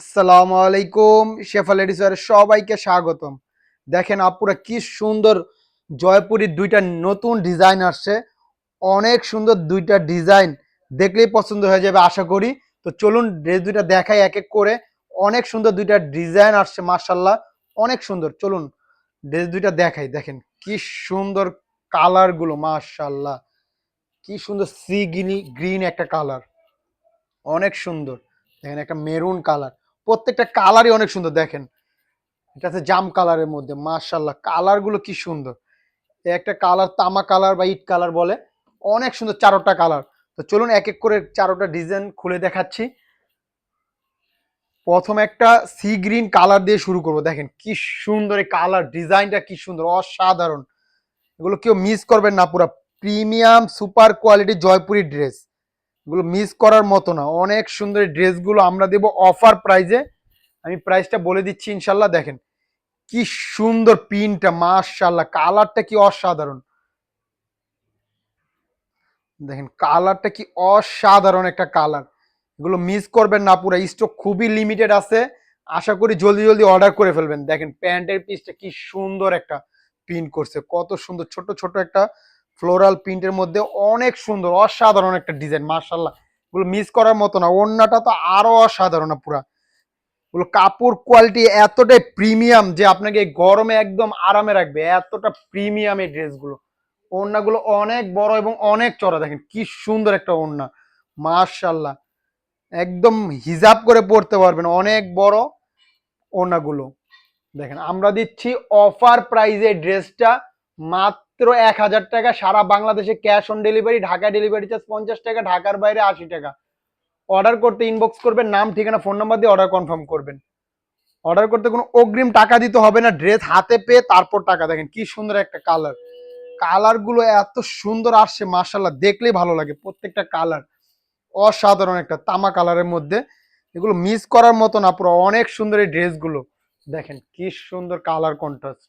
আসসালামু আলাইকুম শেফা লেডিসের সবাইকে স্বাগতম। দেখেন আপুরা কি সুন্দর জয়পুরীর দুইটা নতুন ডিজাইন আসছে। অনেক সুন্দর দুইটা ডিজাইন দেখলেই পছন্দ হয়ে যাবে, আশা করি। তো চলুন ড্রেস দুইটা দেখাই এক এক করে। অনেক সুন্দর দুইটা ডিজাইন আসছে মার্শাল্লাহ অনেক সুন্দর। চলুন ড্রেস দুইটা দেখাই, দেখেন কি সুন্দর কালারগুলো মার্শাল্লাহ কি সুন্দর সি গ্রিন একটা কালার। অনেক সুন্দর। দেখেন একটা মেরুন কালার। প্রত্যেকটা কালারই অনেক সুন্দর, দেখেন। এটা আছে জাম কালারের মধ্যে মার্শাল্লাহ কালারগুলো কি সুন্দর। একটা কালার তামা কালার বা ইট কালার বলে, অনেক সুন্দর চারোটা কালার তো চলুন এক এক করে চারোটা ডিজাইন খুলে দেখাচ্ছি। প্রথম একটা সি গ্রিন কালার দিয়ে শুরু করব। দেখেন কি সুন্দর এই কালার ডিজাইনটা কি সুন্দর, অসাধারণ। এগুলো কেউ মিস করবেন না, পুরো premium super quality Jaipuri dress এগুলো মিস করার মতো না। অনেক সুন্দর ড্রেসগুলো আমরা দেব অফার প্রাইজে আমি প্রাইসটা বলে দিচ্ছি, ইনশাল্লাহ দেখেন। কি সুন্দর পিনটা মাশাল্লাহ। কালারটা কি অসাধারণ। দেখেন কালারটা কি অসাধারণ একটা কালার এগুলো মিস করবেন না পুরো। স্টক খুবই লিমিটেড আছে। আশা করি জলদি জলদি অর্ডার করে ফেলবেন। দেখেন, প্যান্টের পিসটা কি সুন্দর একটা প্রিন্ট করছে। কত সুন্দর, ছোট ছোট একটা ফ্লোরাল প্রিন্টের মধ্যে অনেক সুন্দর, অসাধারণ একটা ডিজাইন মার্শাল্লাহ এগুলো মিস করার মতো না, ওড়নাটা তো আরও অসাধারণ পুরা। এগুলো কাপড় কোয়ালিটি এতটাই প্রিমিয়াম যে আপনাকে গরমে একদম আরামে রাখবে, এতটা প্রিমিয়াম এই ড্রেসগুলো। ওড়নাগুলো অনেক বড় এবং অনেক চড়া দেখেন কি সুন্দর একটা ওড়না মার্শাল্লাহ একদম হিজাব করে পড়তে পারবেন অনেক বড় ওড়নাগুলো। দেখেন, আমরা দিচ্ছি অফার প্রাইজে ড্রেসটা মাত্র এক হাজার টাকা, সারা বাংলাদেশে cash on delivery Dhaka delivery charge পঞ্চাশ টাকা, ঢাকার বাইরে আশি টাকা। অর্ডার করতে ইনবক্স করবেন, নাম, ঠিকানা ফোন নাম্বার দিয়ে অর্ডার কনফার্ম করবেন। অর্ডার করতে কোনো অগ্রিম টাকা দিতে হবে না ড্রেস হাতে পেয়ে তারপর টাকা দেখেন, কি সুন্দর একটা কালার কালারগুলো এত সুন্দর আসছে মার্শাল্লাহ দেখলেই ভালো লাগে, প্রত্যেকটা কালার অসাধারণ একটা তামা কালারের মধ্যে। এগুলো মিস করার মতো না, পুরো অনেক সুন্দর এই ড্রেসগুলো দেখেন, কি সুন্দর কালার কন্ট্রাস্ট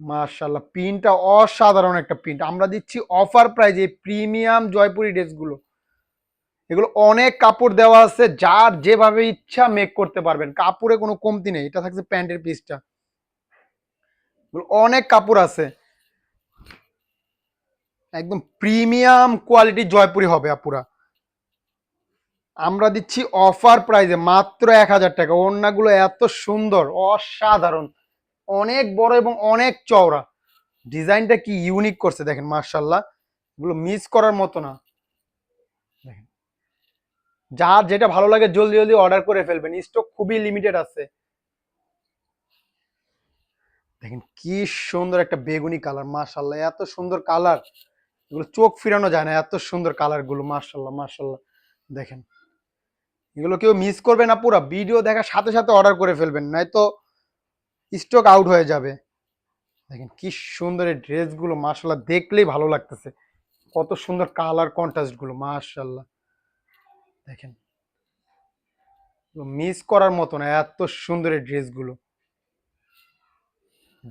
মার্শাল্লাহ প্রিন্টটা অসাধারণ একটা প্রিন্ট আমরা দিচ্ছি অফার প্রাইজ এই প্রিমিয়াম জয়পুরি ড্রেসগুলো। এগুলো অনেক কাপড় দেওয়া আছে, যার যেভাবে ইচ্ছা মেক করতে পারবেন। কাপড়ে কোনো কমতি নেই, এটা থাকছে প্যান্টের পিসটা অনেক কাপড় আছে। একদম প্রিমিয়াম কোয়ালিটি জয়পুরি হবে আপুরা। আমরা দিচ্ছি অফার প্রাইজে মাত্র এক হাজার টাকা। ওড়নাগুলো এত সুন্দর, অসাধারণ। অনেক বড় এবং অনেক চওড়া। ডিজাইনটা কি ইউনিক করছে দেখেন মার্শাল্লাহ এগুলো মিস করার মতো না। দেখেন। যার যেটা ভালো লাগে জলদি জলদি অর্ডার করে ফেলবেন। স্টক খুবই লিমিটেড আছে। দেখেন কি সুন্দর একটা বেগুনি কালার মার্শাল্লাহ এত সুন্দর কালার এগুলো চোখ ফিরানো যায় না, এত সুন্দর কালারগুলো মার্শাল্লাহ মার্শাল্লাহ দেখেন। এগুলো কেউ মিস করবে না পুরো। ভিডিও দেখার সাথে সাথে অর্ডার করে ফেলবেন। নয়তো স্টক আউট হয়ে যাবে। দেখেন কি সুন্দর এই ড্রেসগুলো মার্শাল্লাহ দেখলেই ভালো লাগতেছে। কত সুন্দর কালার কন্ট্রাস্টগুলো মার্শাল্লাহ দেখেন মিস করার মতো না, এত সুন্দর এই ড্রেসগুলো।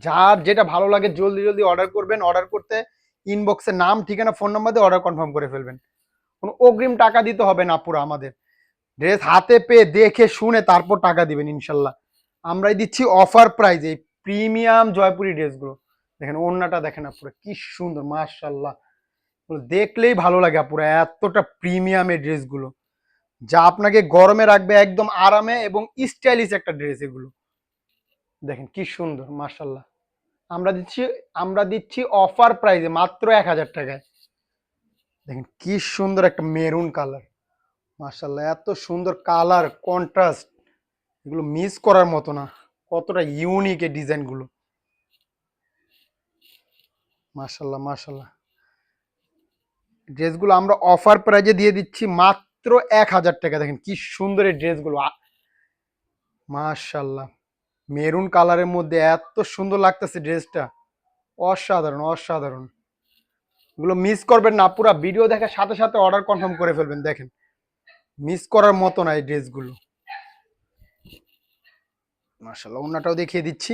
যার যেটা ভালো লাগে জলদি জলদি অর্ডার করবেন। অর্ডার করতে ইনবক্সে নাম, ঠিকানা ফোন নাম্বার দিয়ে অর্ডার কনফার্ম করে ফেলবেন। কোনো অগ্রিম টাকা দিতে হবে না পুরো আমাদের। ড্রেস হাতে পেয়ে দেখে, শুনে তারপর টাকা দিবেন ইনশাল্লাহ আমরাই দিচ্ছি অফার প্রাইজ এই প্রিমিয়াম জয়পুরি ড্রেসগুলো। দেখেন, ওড়নাটা দেখেন আপুরা কি সুন্দর মার্শাল্লাহ দেখলেই ভালো লাগে আপুরা এতটা প্রিমিয়াম ড্রেসগুলো। যা আপনাকে গরমে রাখবে একদম আরামে এবং স্টাইলিশ একটা ড্রেস এগুলো। দেখেন, কি সুন্দর মার্শাল্লাহ আমরা দিচ্ছি আমরা দিচ্ছি অফার প্রাইজে মাত্র এক হাজার টাকায়। দেখেন, কি সুন্দর একটা মেরুন কালার মার্শাল্লাহ এত সুন্দর কালার কন্ট্রাস্ট এগুলো মিস করার মতো না। কতটা ইউনিক এই ডিজাইনগুলো মার্শাল্লাহ মার্শাল্লাহ ড্রেসগুলো আমরা অফার প্রাইজে দিয়ে দিচ্ছি মাত্র এক হাজার টাকা। দেখেন কি সুন্দর এই ড্রেসগুলো মার্শাল্লাহ মেরুন কালারের মধ্যে এত সুন্দর লাগতেছে ড্রেসটা অসাধারণ অসাধারণ। এগুলো মিস করবেন না, পুরো ভিডিও দেখার সাথে সাথে অর্ডার কনফার্ম করে ফেলবেন, দেখেন। মিস করার মতো না এই ড্রেসগুলো মার্শাল্লাহ ওড়নাটাও দেখিয়ে দিচ্ছি।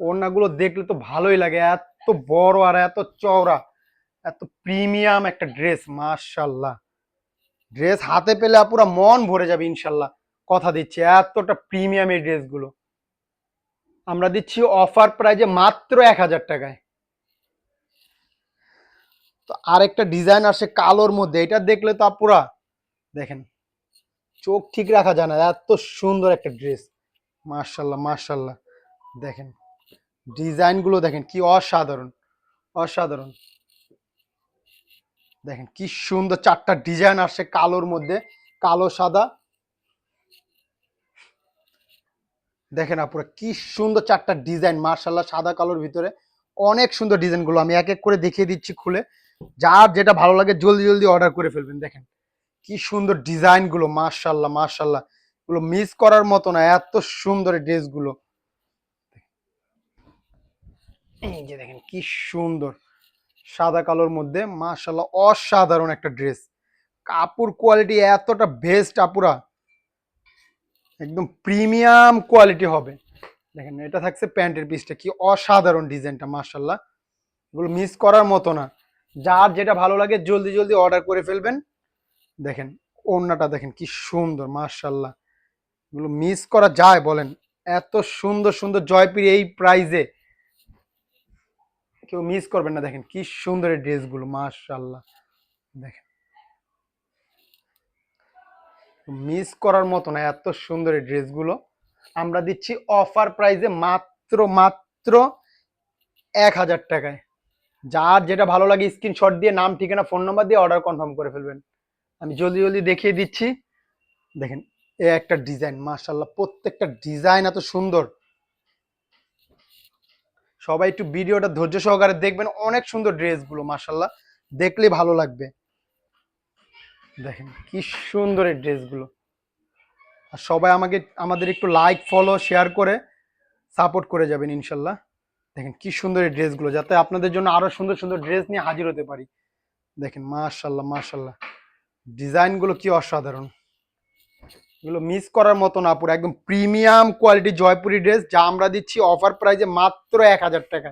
ওড়নাগুলো দেখলে তো ভালোই লাগে, এত বড় আর এত চওড়া, এত প্রিমিয়াম একটা ড্রেস মার্শাল্লাহ ড্রেস হাতে পেলে পুরো মন ভরে যাবে ইনশাল্লাহ কথা দিচ্ছি, এতটা প্রিমিয়াম এই ড্রেসগুলো। আমরা দিচ্ছি অফার প্রাইজে মাত্র এক হাজার টাকায়। তো আরেকটা ডিজাইন আসে কালোর মধ্যে, এটা দেখলে তো আপুরা দেখেন, চোখ ঠিক রাখা যায় না, এত সুন্দর একটা ড্রেস। মার্শাল্লাহ মার্শাল্লাহ দেখেন, ডিজাইনগুলো দেখেন, কি অসাধারণ অসাধারণ। দেখেন, কি সুন্দর চারটা ডিজাইন আসছে কালোর মধ্যে, কালো, সাদা। দেখেন আপুরা, কি সুন্দর চারটা ডিজাইন মার্শাল্লাহ সাদা কালোর ভিতরে। অনেক সুন্দর ডিজাইনগুলো, আমি এক এক করে দেখিয়ে দিচ্ছি খুলে। যার যেটা ভালো লাগে, জলদি জলদি অর্ডার করে ফেলবেন, দেখেন। কি সুন্দর ডিজাইনগুলো মার্শাল্লাহ মার্শাল্লাহ এগুলো মিস করার মতো না, এত সুন্দর ড্রেসগুলো। এই যে দেখেন কি সুন্দর। সাদা কালোর মধ্যে মার্শাল্লাহ অসাধারণ একটা ড্রেস। কাপড় কোয়ালিটি এতটা বেস্ট আপুরা। একদম প্রিমিয়াম কোয়ালিটি হবে। দেখেন এটা থাকছে প্যান্টের পিসটা কি অসাধারণ ডিজাইনটা মার্শাল্লাহ এগুলো মিস করার মতো না। যার যেটা ভালো লাগে জলদি জলদি অর্ডার করে ফেলবেন। দেখেন ওড়নাটা দেখেন কি সুন্দর মার্শাল্লাহ এগুলো মিস করা যায় বলেন। এত সুন্দর সুন্দর জয়পীর এই প্রাইজে কেউ মিস করবেন না, দেখেন কি সুন্দর এই ড্রেসগুলো মার্শাল্লাহ দেখেন। মিস করার মতো না, এত সুন্দর এই ড্রেসগুলো আমরা দিচ্ছি অফার প্রাইজে মাত্র মাত্র এক হাজার টাকায়। যার যেটা ভালো লাগে স্ক্রিনশট দিয়ে, নাম, ঠিকানা ফোন নাম্বার দিয়ে অর্ডার কনফার্ম করে ফেলবেন। আমি জলদি জলদি দেখিয়ে দিচ্ছি। দেখেন এ একটা ডিজাইন মার্শাল্লাহ প্রত্যেকটা ডিজাইন এত সুন্দর। সবাই একটু ভিডিওটা ধৈর্য সহকারে দেখবেন, অনেক সুন্দর ড্রেসগুলো মার্শাল্লাহ দেখলে ভালো লাগবে। দেখেন, কি সুন্দর এই ড্রেসগুলো। আর সবাই আমাকে, আমাদের একটু লাইক ফলো শেয়ার করে সাপোর্ট করে যাবেন ইনশাল্লাহ দেখেন, কি সুন্দর এই ড্রেসগুলো, যাতে আপনাদের জন্য আরও সুন্দর সুন্দর ড্রেস নিয়ে হাজির হতে পারি। দেখেন মাশাল্লাহ মাশাল্লাহ ডিজাইনগুলো কি অসাধারণ। এগুলো মিস করার মতো না, পুরো একদম প্রিমিয়াম কোয়ালিটি জয়পুরি ড্রেস যা আমরা দিচ্ছি অফার প্রাইজে মাত্র এক হাজার টাকা।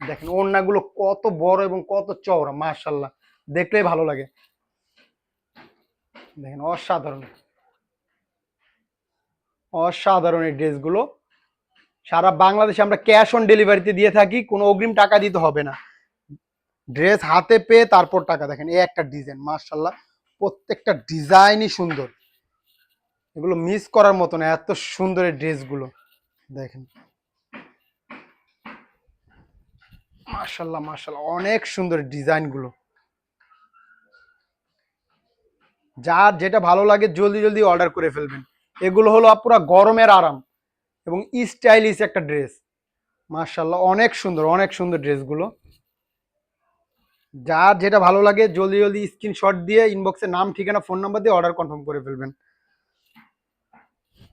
দেখেন, ওড়নাগুলো কত বড় এবং কত চওড়া মাশাল্লাহ দেখলেই ভালো লাগে। দেখেন, অসাধারণ। অসাধারণ এই ড্রেসগুলো সারা বাংলাদেশে আমরা ক্যাশ অন ডেলিভারিতে দিয়ে থাকি, কোনো অগ্রিম টাকা দিতে হবে না। ড্রেস হাতে পেয়ে তারপর টাকা। দেখেন, এই একটা ডিজাইন মার্শাল্লাহ প্রত্যেকটা ডিজাইনই সুন্দর। এগুলো মিস করার মতো না এত সুন্দর ড্রেসগুলো। দেখেন। মার্শাল্লাহ মার্শাল্লাহ অনেক সুন্দর ডিজাইনগুলো। যার যেটা ভালো লাগে জলদি জলদি অর্ডার করে ফেলবেন। এগুলো হলো পুরো গরমের আরাম এবং স্টাইলিশ একটা ড্রেস। মার্শাল্লাহ অনেক সুন্দর অনেক সুন্দর ড্রেসগুলো। যার যেটা ভালো লাগে জলদি জলদি স্ক্রিনশট দিয়ে ইনবক্সে নাম, ঠিকানা ফোন নাম্বার দিয়ে অর্ডার কনফার্ম করে ফেলবেন।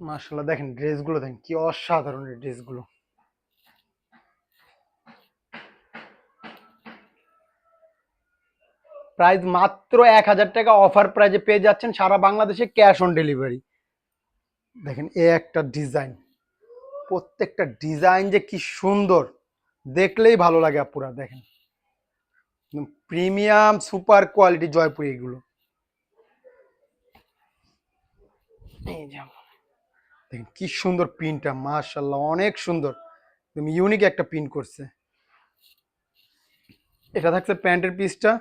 মার্শাল্লাহ দেখেন ড্রেসগুলো, দেখেন কি অসাধারণ ড্রেসগুলো। প্রাইস মাত্র এক হাজার টাকা, অফার প্রাইজে পেয়ে যাচ্ছেন সারা বাংলাদেশে ক্যাশ অন ডেলিভারি। দেখেন এ একটা ডিজাইন, প্রত্যেকটা ডিজাইন যে কি সুন্দর, দেখলেই ভালো লাগে আপুরা, দেখেন। প্রিমিয়াম, সুপার কোয়ালিটি জয়পুরি এগুলো। এই যে আমার। দেখেন কি সুন্দর প্রিন্টটা মাশাল্লাহ অনেক সুন্দর। একদম ইউনিক একটা প্রিন্ট করছে। এটা থাকছে প্যান্টের পিসটা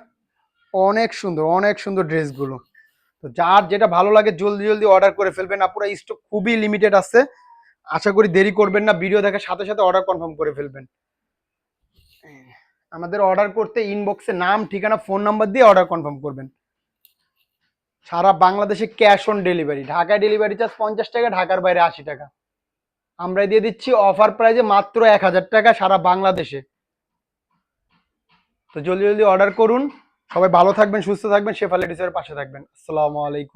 অনেক সুন্দর অনেক সুন্দর ড্রেসগুলো। তো যার যেটা ভালো লাগে, জলদি জলদি অর্ডার করে ফেলবেন। আপুরা স্টক খুবই লিমিটেড আছে। আশা করি দেরি করবেন না ভিডিও দেখার সাথে সাথে অর্ডার কনফার্ম করে ফেলবেন। আমাদের অর্ডার করতে ইনবক্সে নাম, ঠিকানা ফোন নাম্বার দিয়ে অর্ডার কনফার্ম করবেন। সারা বাংলাদেশে ক্যাশ অন ডেলিভারি ঢাকায় ডেলিভারি চার্জ পঞ্চাশ টাকা, ঢাকার বাইরে আশি টাকা। আমরা দিয়ে দিচ্ছি অফার প্রাইজে মাত্র এক হাজার টাকা সারা বাংলাদেশে। তো জলদি জলদি অর্ডার করুন। সবাই ভালো থাকবেন, সুস্থ থাকবেন, শেফালি ডিসের পাশে থাকবেন। আসসালামু আলাইকুম।